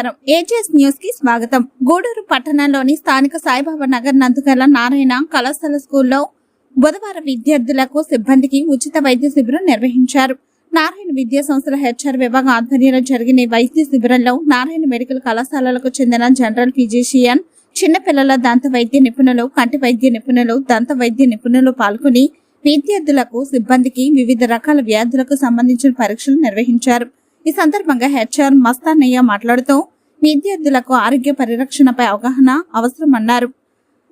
నమస్కారం. ఏజెస్ న్యూస్కి స్వాగతం. గూడూరు పట్టణంలోని స్థానిక సాయిబాబా నగర్ నందుకల నారాయణ కళాశాల స్కూల్లో బుధవారం విద్యార్థులకు సిబ్బందికి ఉచిత వైద్య శిబిరం నిర్వహించారు. నారాయణ విద్యా సంస్థల హెచ్ఆర్ విభాగం ఆధ్వర్యంలో జరిగిన వైద్య శిబిరంలో నారాయణ మెడికల్ కళాశాలలకు చెందిన జనరల్ ఫిజిషియన్ చిన్నపిల్లల దంత వైద్య నిపుణులు కంటి వైద్య నిపుణులు దంత వైద్య నిపుణులు పాల్గొని విద్యార్థులకు సిబ్బందికి వివిధ రకాల వ్యాధులకు సంబంధించిన పరీక్షలు నిర్వహించారు. ఈ సందర్భంగా హెచ్ఆర్ మస్తానయ్య మాట్లాడుతూ విద్యార్థులకు ఆరోగ్య పరిరక్షణపై అవగాహన అవసరమన్నారు.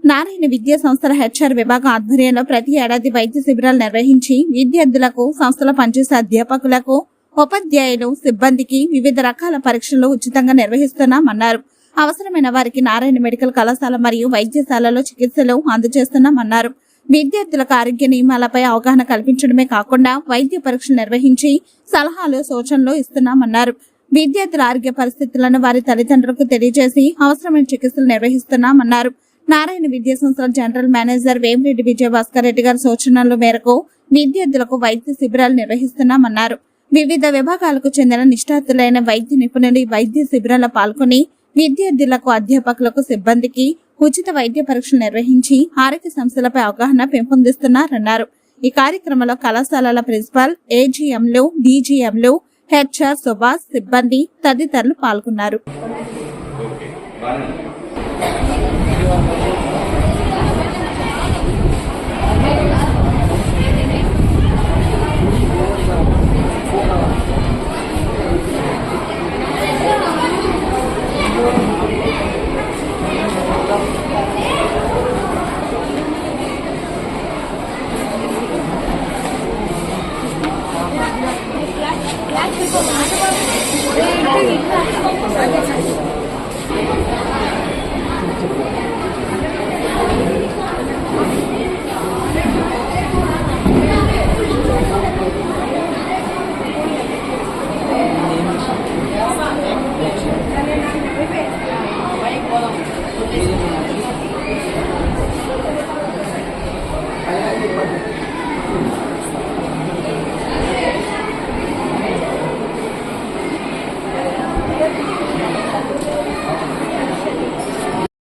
నారాయణ విద్యా సంస్థల హెచ్ఆర్ విభాగం ఆధ్వర్యంలో ప్రతి ఏడాది వైద్య శిబిరాలు నిర్వహించి విద్యార్థులకు సంస్థలో పనిచేసే అధ్యాపకులకు ఉపాధ్యాయులు సిబ్బందికి వివిధ రకాల పరీక్షలు ఉచితంగా నిర్వహిస్తున్నామన్నారు. అవసరమైన వారికి నారాయణ మెడికల్ కళాశాల మరియు వైద్యశాలలో చికిత్సలు అందజేస్తున్నామన్నారు. విద్యార్థులకు ఆరోగ్య నియమాలపై అవగాహన కల్పించడమే కాకుండా వైద్య పరీక్షలు నిర్వహించి సలహాలు సూచనలు ఇస్తున్నామన్నారు. విద్యార్థుల ఆరోగ్య పరిస్థితులను వారి తల్లిదండ్రులకు తెలియజేసి అవసరమైన చికిత్సలు నిర్వహిస్తున్నామన్నారు. నారాయణ విద్యా సంస్థల జనరల్ మేనేజర్ వేమిరెడ్డి విజయభాస్కర్ రెడ్డి గారి సూచనల మేరకు విద్యార్థులకు వైద్య శిబిరాలు నిర్వహిస్తున్నామన్నారు. వివిధ విభాగాలకు చెందిన నిష్ణాతులైన వైద్య నిపుణులు వైద్య శిబిరాల్లో పాల్గొని విద్యార్థులకు అధ్యాపకులకు సిబ్బందికి ఉచిత వైద్య పరీక్షలు నిర్వహించి ఆరోగ్య సంస్థలపై అవగాహన పెంపొందిస్తున్నారన్నారు. ఈ కార్యక్రమంలో కళాశాలల ప్రిన్సిపాల్ ఏజీఎంలు డీజీఎంలు హెచ్ఆర్ సుభాష్ సిబ్బంది తదితరులు పాల్గొన్నారు.